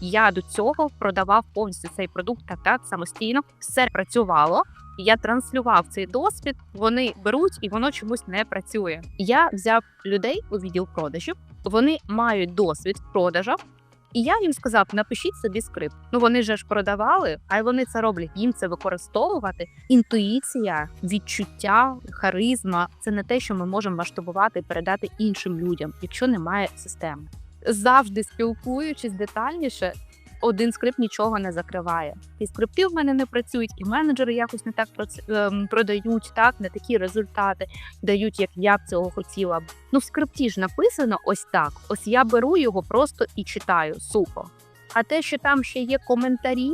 Я до цього продавав повністю цей продукт так самостійно. Все працювало. Я транслював цей досвід. Вони беруть і воно чомусь не працює. Я взяв людей у відділ продажів. Вони мають досвід в продажах. І я їм сказав: напишіть собі скрипт. Ну вони же ж продавали, а й вони це роблять. Їм це використовувати. Інтуїція, відчуття, харизма це не те, що ми можемо масштабувати і передати іншим людям, якщо немає системи. Завжди спілкуючись детальніше, один скрипт нічого не закриває. І скрипти в мене не працюють, і менеджери якось не так ем, продають, так не такі результати дають, як я б цього хотіла. Ну в скрипті ж написано ось так. Ось я беру його просто і читаю сухо. А те, що там ще є коментарі,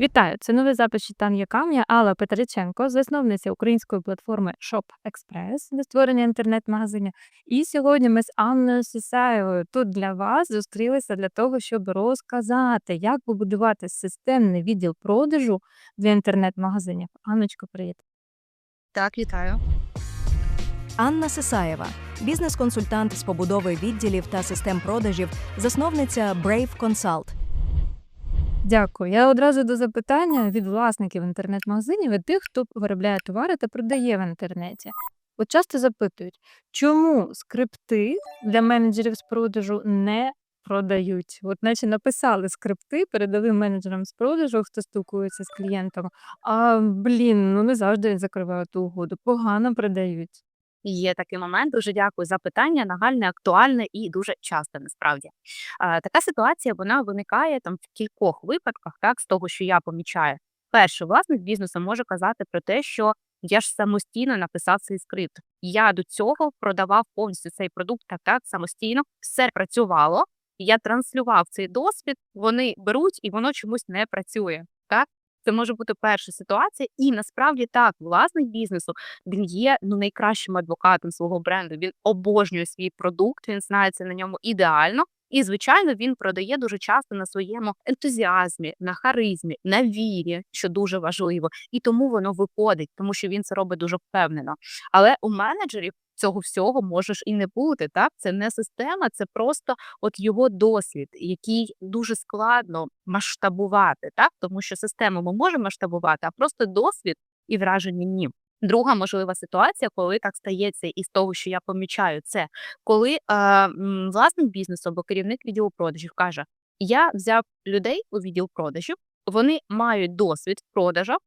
Вітаю! Це новий запис читання кам'я Алла Петриченко, засновниця української платформи Shop Express для створення інтернет-магазинів. І сьогодні ми з Анною Сісаєвою тут для вас зустрілися для того, щоб розказати, як побудувати системний відділ продажу для інтернет-магазинів. Анночко, привіт! так вітаю. Анна Сисаєва, бізнес-консультант з побудови відділів та систем продажів, засновниця Brave Consult. Дякую. Я одразу до запитання від власників інтернет-магазинів і тих, хто виробляє товари та продає в інтернеті. От часто запитують, чому скрипти для менеджерів з продажу не продають? От наче написали скрипти, передали менеджерам з продажу, хто спілкується з клієнтом. А блін, ну не завжди закривають ту угоду, погано продають. Є такий момент. Дуже дякую за питання. Нагальне, актуальне і дуже часто насправді. Така ситуація вона виникає там в кількох випадках, так з того, що я помічаю. Перше, власник бізнесу може казати про те, що я ж самостійно написав цей скрипт. Я до цього продавав повністю цей продукт так, так самостійно. Все працювало. Я транслював цей досвід. Вони беруть і воно чомусь не працює. Так це може бути перша ситуація, і насправді так, власник бізнесу він є ну найкращим адвокатом свого бренду. Він обожнює свій продукт, він знається на ньому ідеально. І, звичайно, він продає дуже часто на своєму ентузіазмі, на харизмі, на вірі, що дуже важливо, і тому воно виходить, тому що він це робить дуже впевнено. Але у менеджерів цього всього можеш і не бути. Так, це не система, це просто от його досвід, який дуже складно масштабувати, так тому що систему ми можемо масштабувати, а просто досвід і враження ні. Друга можлива ситуація, коли так стається, і з того, що я помічаю, це коли е, власник бізнесу або керівник відділу продажів каже: Я взяв людей у відділ продажів, вони мають досвід в продажах,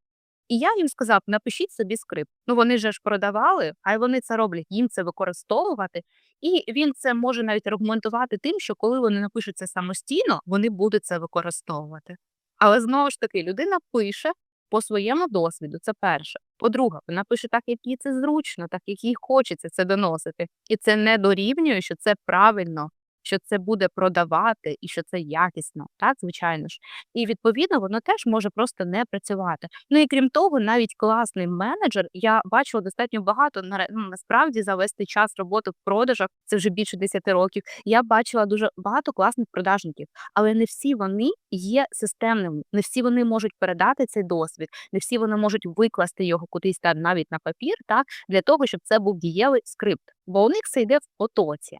і я їм сказав: напишіть собі скрипт. Ну вони же ж продавали, а й вони це роблять, їм це використовувати. І він це може навіть аргументувати тим, що коли вони напишуть це самостійно, вони будуть це використовувати. Але знову ж таки, людина пише по своєму досвіду. Це перше. По-друге, вона пише так, як їй це зручно, так як їй хочеться це доносити. І це не дорівнює, що це правильно, що це буде продавати і що це якісно, так, звичайно ж. І відповідно воно теж може просто не працювати. Ну і крім того, навіть класний менеджер, я бачила достатньо багато ну, насправді за весь цей час роботи в продажах, це вже більше 10 років. Я бачила дуже багато класних продажників, але не всі вони є системними, не всі вони можуть передати цей досвід, не всі вони можуть викласти його кудись там навіть на папір, так для того, щоб це був дієвий скрипт, бо у них це йде в потоці.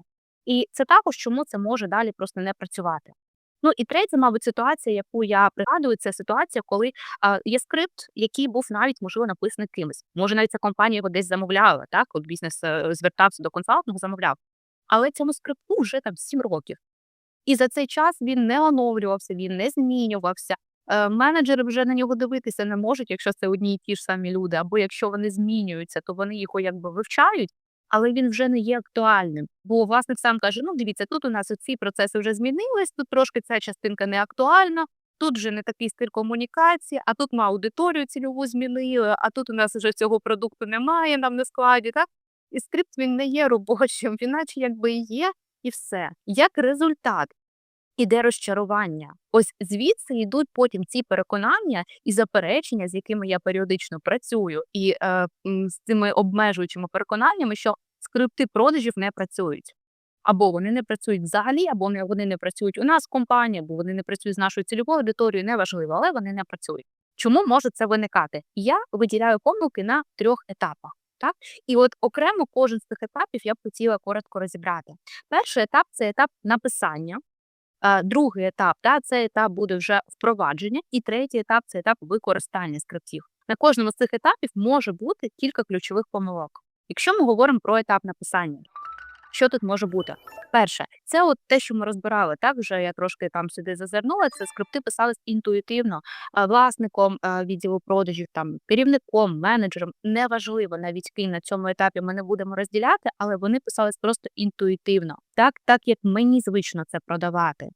І це також чому це може далі просто не працювати. Ну і третя, мабуть, ситуація, яку я пригадую, це ситуація, коли а, є скрипт, який був навіть можливо написаний кимось. Може, навіть ця компанія його десь замовляла, так от бізнес е, звертався до консалтингу, замовляв. Але цьому скрипту вже там 7 років. І за цей час він не оновлювався, він не змінювався. Е, Менеджери вже на нього дивитися не можуть, якщо це одні і ті ж самі люди, або якщо вони змінюються, то вони його якби вивчають, але він вже не є актуальним. Бо власник сам каже: ну дивіться, тут у нас ці процеси вже змінились, тут трошки ця частинка не актуальна. Тут вже не такий стиль комунікації, а тут ми аудиторію цільову змінили, а тут у нас вже цього продукту немає нам на складі. Так? І скрипт він не є робочим, він наче якби є, і все. Як результат іде розчарування. Ось звідси йдуть потім ці переконання і заперечення, з якими я періодично працюю, і е, з цими обмежуючими переконаннями, що скрипти продажів не працюють. Або вони не працюють взагалі, або вони- не працюють у нас в компанії, або вони не працюють з нашою цільовою аудиторією, неважливо, але вони не працюють. Чому може це виникати? Я виділяю помилки на трьох етапах. Так, і от окремо кожен з цих етапів я б хотіла коротко розібрати. Перший етап це етап написання. Другий етап та, це етап буде вже впровадження, і третій етап це етап використання скриптів. На кожному з цих етапів може бути кілька ключових помилок. Якщо ми говоримо про етап написання, що тут може бути? Перше, це от те, що ми розбирали, так вже я трошки там сюди зазирнула. Це скрипти писались інтуїтивно власником відділу продажів, там керівником, менеджером. Неважливо навіть ким на цьому етапі ми не будемо розділяти, але вони писались просто інтуїтивно, так, так як мені звично це продавати.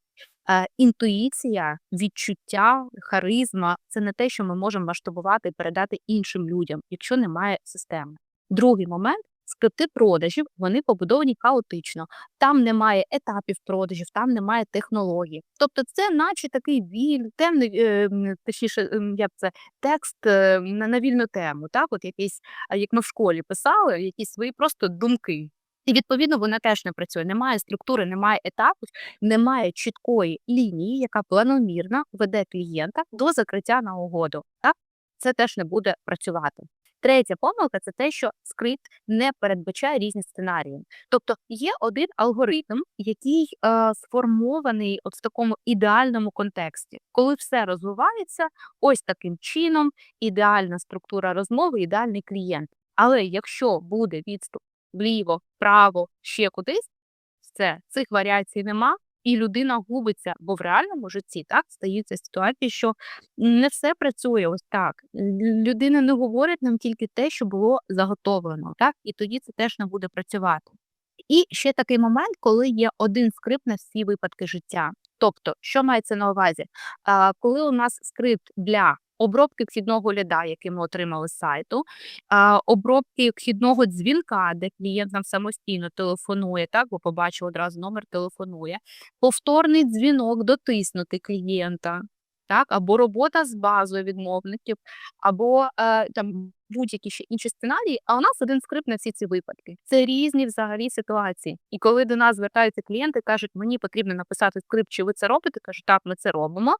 Інтуїція, відчуття, харизма це не те, що ми можемо масштабувати і передати іншим людям, якщо немає системи. Другий момент. Скрипти продажів вони побудовані хаотично. Там немає етапів продажів, там немає технологій. Тобто, це, наче такий віль, темний, е, точніше, як це текст е, на вільну тему. Так, от якийсь, як ми в школі писали, якісь свої просто думки. І відповідно вона теж не працює. Немає структури, немає етапів, немає чіткої лінії, яка планомірно веде клієнта до закриття на угоду. Так, це теж не буде працювати. Третя помилка це те, що скрипт не передбачає різні сценарії. Тобто є один алгоритм, який е, сформований от в такому ідеальному контексті, коли все розвивається ось таким чином, ідеальна структура розмови, ідеальний клієнт. Але якщо буде відступ вліво, вправо, ще кудись, все, цих варіацій нема, і людина губиться, бо в реальному житті так стаються ситуації, що не все працює ось так. Людина не говорить нам тільки те, що було заготовлено, так і тоді це теж не буде працювати. І ще такий момент, коли є один скрипт на всі випадки життя. Тобто, що мається на увазі? Коли у нас скрипт для обробки вхідного ляда, який ми отримали з сайту, обробки вхідного дзвінка, де клієнт нам самостійно телефонує, так, бо побачив одразу номер телефонує, повторний дзвінок дотиснути клієнта, так, або робота з базою відмовників, або е, там будь-які ще інші сценарії. А у нас один скрипт на всі ці випадки. Це різні взагалі ситуації. І коли до нас звертаються клієнти, кажуть, мені потрібно написати скрипт, чи ви це робите? Кажуть, так, ми це робимо.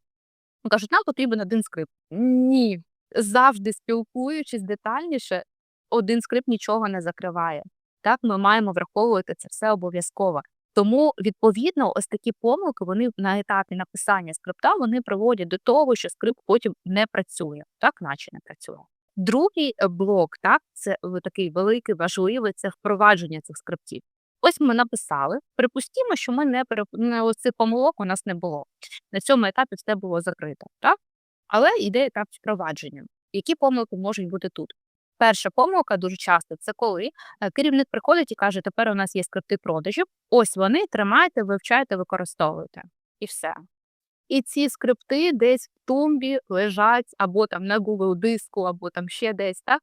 Кажуть, нам потрібен один скрипт. Ні, завжди спілкуючись детальніше, один скрипт нічого не закриває. Так, ми маємо враховувати це все обов'язково. Тому, відповідно, ось такі помилки вони на етапі написання скрипта вони приводять до того, що скрипт потім не працює, так наче не працює. Другий е, блок, так, це е, такий великий, важливий, це впровадження цих скриптів. Ось ми написали. Припустімо, що ми не переп... цих помилок у нас не було. На цьому етапі все було закрито, так? Але йде етап впровадження. Які помилки можуть бути тут? Перша помилка дуже часто це коли е, керівник приходить і каже: тепер у нас є скрипти продажів. Ось вони тримайте, вивчайте, використовуйте. І все. І ці скрипти десь в тумбі лежать або там на Google диску, або там ще десь, так?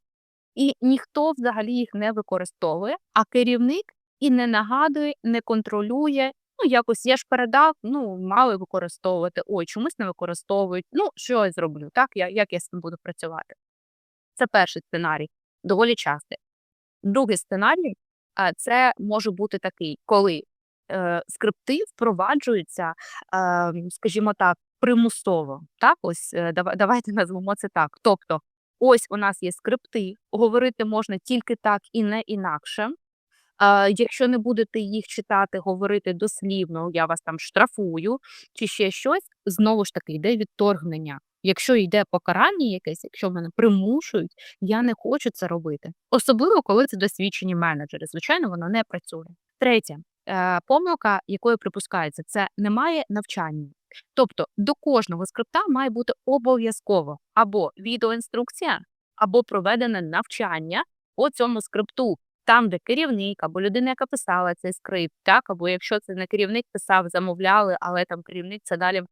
І ніхто взагалі їх не використовує, а керівник і не нагадує, не контролює. Ну, якось я ж передав, ну, мали використовувати. Ой, чомусь не використовують. Ну, що я зроблю, так? Я, як я з цим буду працювати? Це перший сценарій, доволі частий. Другий сценарій а, це може бути такий, коли е, скрипти впроваджуються, е, скажімо так, примусово. Так, ось е, дава- давайте назвемо це так. Тобто, ось у нас є скрипти, говорити можна тільки так і не інакше. А, якщо не будете їх читати, говорити дослівно, я вас там штрафую чи ще щось, знову ж таки йде відторгнення. Якщо йде покарання якесь, якщо мене примушують, я не хочу це робити. Особливо, коли це досвідчені менеджери. Звичайно, воно не працює. Третє, е, помилка, якою припускається, це немає навчання. Тобто до кожного скрипта має бути обов'язково або відеоінструкція, або проведене навчання по цьому скрипту там, де керівник або людина, яка писала цей скрипт, так, або якщо це не керівник писав, замовляли, але там керівник це далі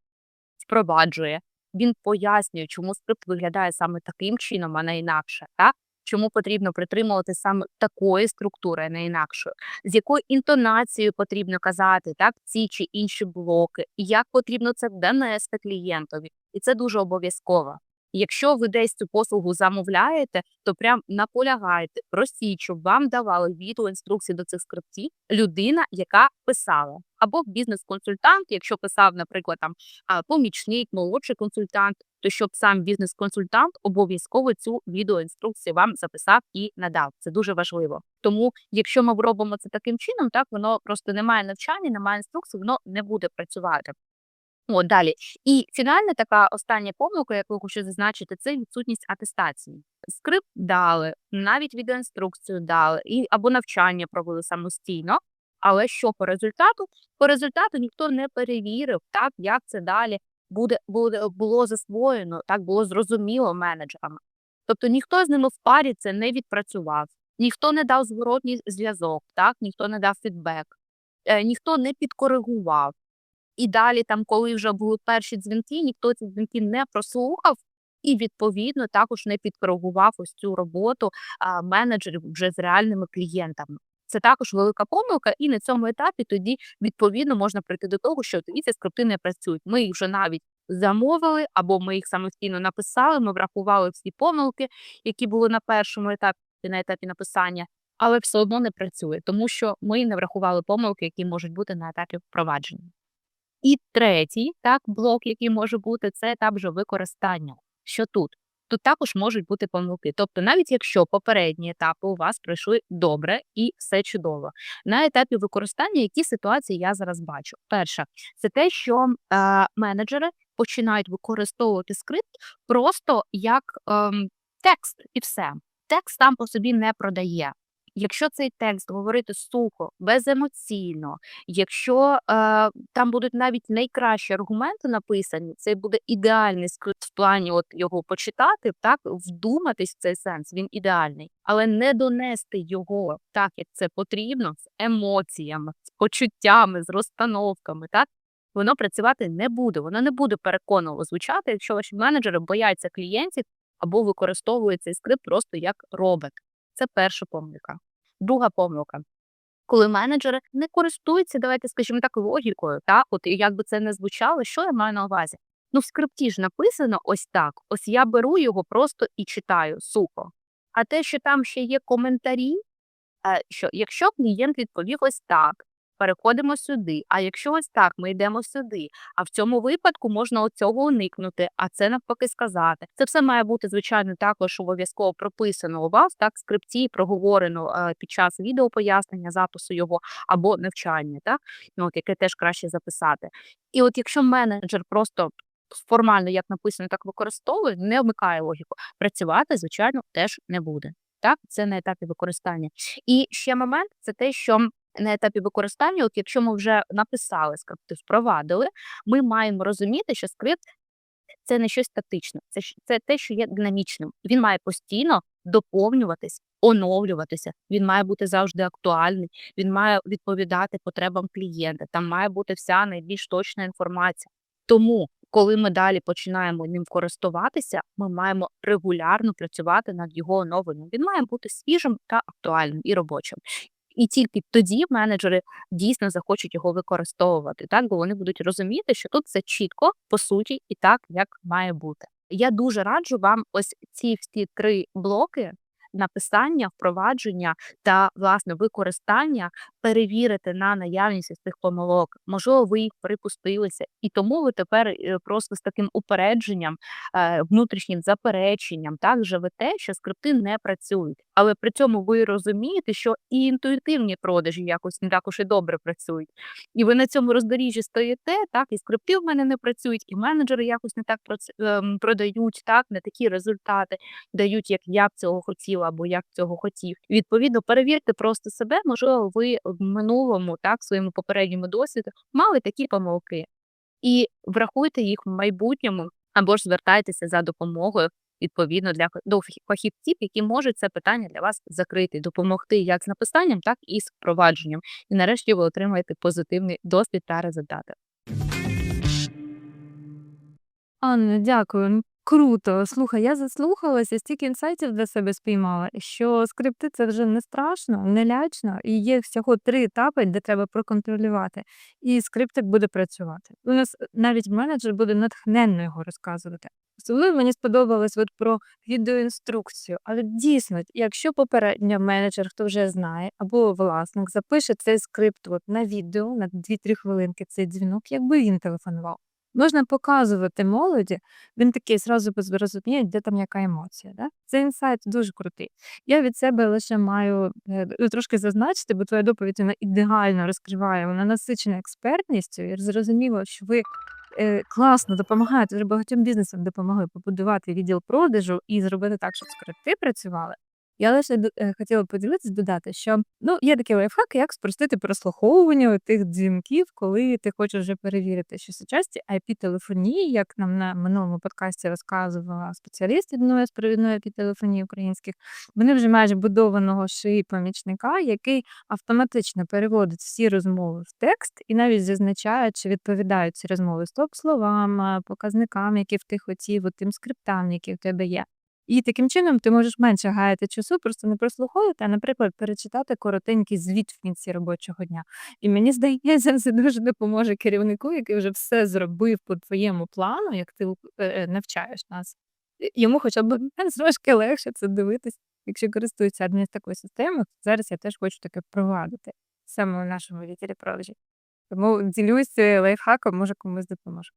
впроваджує. Він пояснює, чому скрипт виглядає саме таким чином, а не інакше, так? Чому потрібно притримувати саме такої структури, а не інакшої, з якою інтонацією потрібно казати так, ці чи інші блоки, і як потрібно це донести клієнтові. І це дуже обов'язково. Якщо ви десь цю послугу замовляєте, то прям наполягайте, просіть, щоб вам давали відеоінструкції до цих скриптів людина, яка писала, або бізнес-консультант, якщо писав, наприклад, там помічник, молодший консультант, то щоб сам бізнес-консультант обов'язково цю відеоінструкцію вам записав і надав. Це дуже важливо. Тому, якщо ми робимо це таким чином, так воно просто немає навчання, немає інструкції, воно не буде працювати. От далі. І фінальна така остання помилка, яку я хочу зазначити, це відсутність атестації. Скрипт дали, навіть відеоінструкцію дали, і або навчання провели самостійно. Але що по результату? По результату ніхто не перевірив, так як це далі буде, буде було засвоєно, так було зрозуміло менеджерами. Тобто ніхто з ними в парі це не відпрацював, ніхто не дав зворотній зв'язок, так ніхто не дав фідбек, е, ніхто не підкоригував. І далі, там, коли вже були перші дзвінки, ніхто ці дзвінки не прослухав і відповідно також не підкоригував ось цю роботу а, менеджерів вже з реальними клієнтами. Це також велика помилка, і на цьому етапі тоді відповідно можна прийти до того, що тоді ці скрипти не працюють. Ми їх вже навіть замовили, або ми їх самостійно написали. Ми врахували всі помилки, які були на першому етапі, на етапі написання, але все одно не працює, тому що ми не врахували помилки, які можуть бути на етапі впровадження. І третій так блок, який може бути, це етап вже використання. Що тут? Тут також можуть бути помилки. Тобто, навіть якщо попередні етапи у вас пройшли добре і все чудово. На етапі використання, які ситуації я зараз бачу? Перша, це те, що е, менеджери починають використовувати скрипт просто як ем, текст, і все. Текст сам по собі не продає. Якщо цей текст говорити сухо, беземоційно, якщо е, там будуть навіть найкращі аргументи написані, це буде ідеальний скрипт в плані от його почитати, так вдуматись в цей сенс, він ідеальний, але не донести його так, як це потрібно, з емоціями, з почуттями, з розстановками, так воно працювати не буде. Воно не буде переконливо звучати, якщо ваші менеджери бояться клієнтів або використовують цей скрипт просто як робот. Це перша помилка. Друга помилка. Коли менеджери не користуються, давайте скажімо так, логікою, так, от і як би це не звучало, що я маю на увазі? Ну, в скрипті ж написано ось так: ось я беру його просто і читаю сухо. А те, що там ще є коментарі, е, що якщо клієнт відповів ось так, переходимо сюди. А якщо ось так, ми йдемо сюди. А в цьому випадку можна оцього уникнути, а це навпаки сказати. Це все має бути, звичайно, також обов'язково прописано у вас, так, в скрипті, проговорено е, під час відеопояснення, запису його або навчання, так, ну, от, яке теж краще записати. І от якщо менеджер просто формально, як написано, так використовує, не вмикає логіку, працювати, звичайно, теж не буде. Так, це на етапі використання. І ще момент це те, що на етапі використання, от якщо ми вже написали скрипти, впровадили, ми маємо розуміти, що скрипт це не щось статичне, це це те, що є динамічним. Він має постійно доповнюватись, оновлюватися. Він має бути завжди актуальний. Він має відповідати потребам клієнта. Там має бути вся найбільш точна інформація. Тому, коли ми далі починаємо ним користуватися, ми маємо регулярно працювати над його оновленням. Він має бути свіжим та актуальним і робочим. І тільки тоді менеджери дійсно захочуть його використовувати, так бо вони будуть розуміти, що тут все чітко по суті і так, як має бути. Я дуже раджу вам ось ці всі три блоки написання, впровадження та власне використання перевірити на наявність цих помилок. Можливо, ви їх припустилися, і тому ви тепер е, просто з таким упередженням, е, внутрішнім запереченням, так живете, що скрипти не працюють. Але при цьому ви розумієте, що і інтуїтивні продажі якось не також і добре працюють. І ви на цьому роздоріжжі стоїте, так, і скрипти в мене не працюють, і менеджери якось не так ем, продають, так, не такі результати дають, як я б цього хотіла або як цього хотів. Відповідно, перевірте просто себе, можливо, ви в минулому, так, своєму попередньому досвіду мали такі помилки. І врахуйте їх в майбутньому, або ж звертайтеся за допомогою відповідно для до фахівців, які можуть це питання для вас закрити, допомогти як з написанням, так і з впровадженням. І нарешті ви отримаєте позитивний досвід та результати. Анна, дякую. Круто. Слухай, я заслухалася, стільки інсайтів для себе спіймала, що скрипти це вже не страшно, не лячно, і є всього три етапи, де треба проконтролювати, і скриптик буде працювати. У нас е, навіть менеджер буде натхненно його розказувати. Особливо мені сподобалось от про відеоінструкцію. Але дійсно, якщо попередньо менеджер, хто вже знає, або власник запише цей скрипт от на відео на 2-3 хвилинки цей дзвінок, якби він телефонував. Можна показувати молоді, він такий зразу зрозуміє, де там яка емоція. Да? Цей інсайт дуже крутий. Я від себе лише маю е, ну, трошки зазначити, бо твоя доповідь вона ідеально розкриває, вона насичена експертністю. І зрозуміло, що ви е, класно допомагаєте, вже багатьом бізнесам допомогли побудувати відділ продажу і зробити так, щоб скрипти працювали. Я лише е, хотіла поділитися, додати, що ну є такий лайфхак, як спростити прослуховування тих дзвінків, коли ти хочеш вже перевірити, що сучасні IP-телефонії, як нам на минулому подкасті розказувала спеціаліст одної з провідної IP-телефонії українських, вони вже майже будованого шиї помічника, який автоматично переводить всі розмови в текст і навіть зазначає, чи відповідають ці розмови стоп-словам, показникам, які в ти хотів, от тим скриптам, які в тебе є. І таким чином ти можеш менше гаяти часу, просто не прослуховувати, а, наприклад, перечитати коротенький звіт в кінці робочого дня. І мені здається, це дуже допоможе керівнику, який вже все зробив по твоєму плану, як ти е, е, навчаєш нас. Йому хоча б трошки легше це дивитись, якщо користується адмін такою системою. Зараз я теж хочу таке впровадити саме в нашому відділі продажі. Тому ділюся лайфхаком, може комусь допоможе.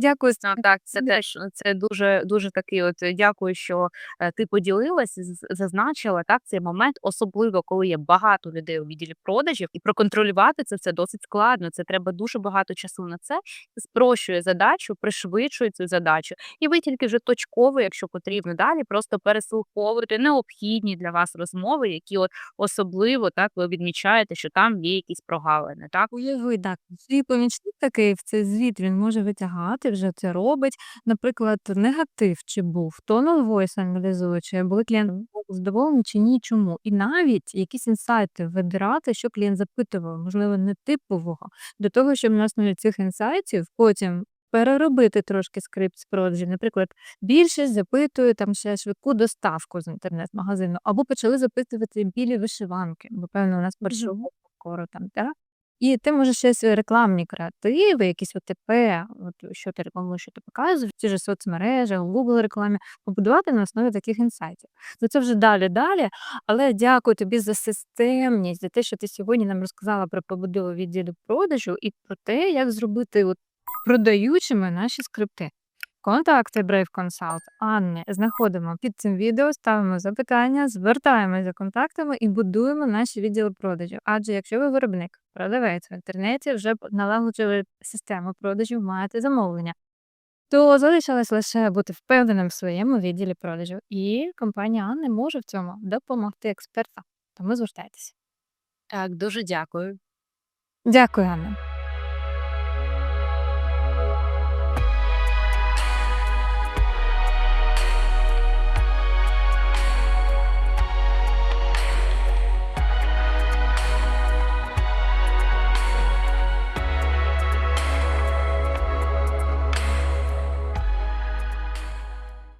Дякую. Ну, так, це теж це дуже дуже такий. От е, дякую, що е, ти поділилася, зазначила так цей момент, особливо коли є багато людей у відділі продажів, і проконтролювати це все досить складно. Це треба дуже багато часу на це. Це спрощує задачу, пришвидшує цю задачу, і ви тільки вже точково, якщо потрібно, далі просто переслуховуєте необхідні для вас розмови, які от особливо так ви відмічаєте, що там є якісь прогалини. Так Уяви, так, свій помічник такий в цей звіт він може витягати, вже це робить. Наприклад, негатив чи був, тонал войс аналізує, чи були клієнти задоволені чи ні, чому. І навіть якісь інсайти вибирати, що клієнт запитував, можливо, не типового, до того, щоб на основі цих інсайтів потім переробити трошки скрипт з продажі. Наприклад, більшість запитує там ще швидку доставку з інтернет-магазину, або почали запитувати білі вишиванки, бо певно у нас першого скоро там, так? І ти можеш ще свої рекламні креативи, якісь ОТП, от що ти рекламуєш, що ти показуєш, ті ж соцмережі, Google рекламі, побудувати на основі таких інсайтів. Ну це вже далі далі. Але дякую тобі за системність, за те, що ти сьогодні нам розказала про побудову відділу продажу і про те, як зробити от продаючими наші скрипти. Контакти Brave Consult Анни знаходимо під цим відео, ставимо запитання, звертаємося за контактами і будуємо наші відділи продажів. Адже якщо ви виробник, продавець в інтернеті, вже налагоджували систему продажів, мати замовлення, то залишилось лише бути впевненим в своєму відділі продажів. І компанія Анни може в цьому допомогти експертам. Тому звертайтеся. так, дуже дякую. Дякую, Анна.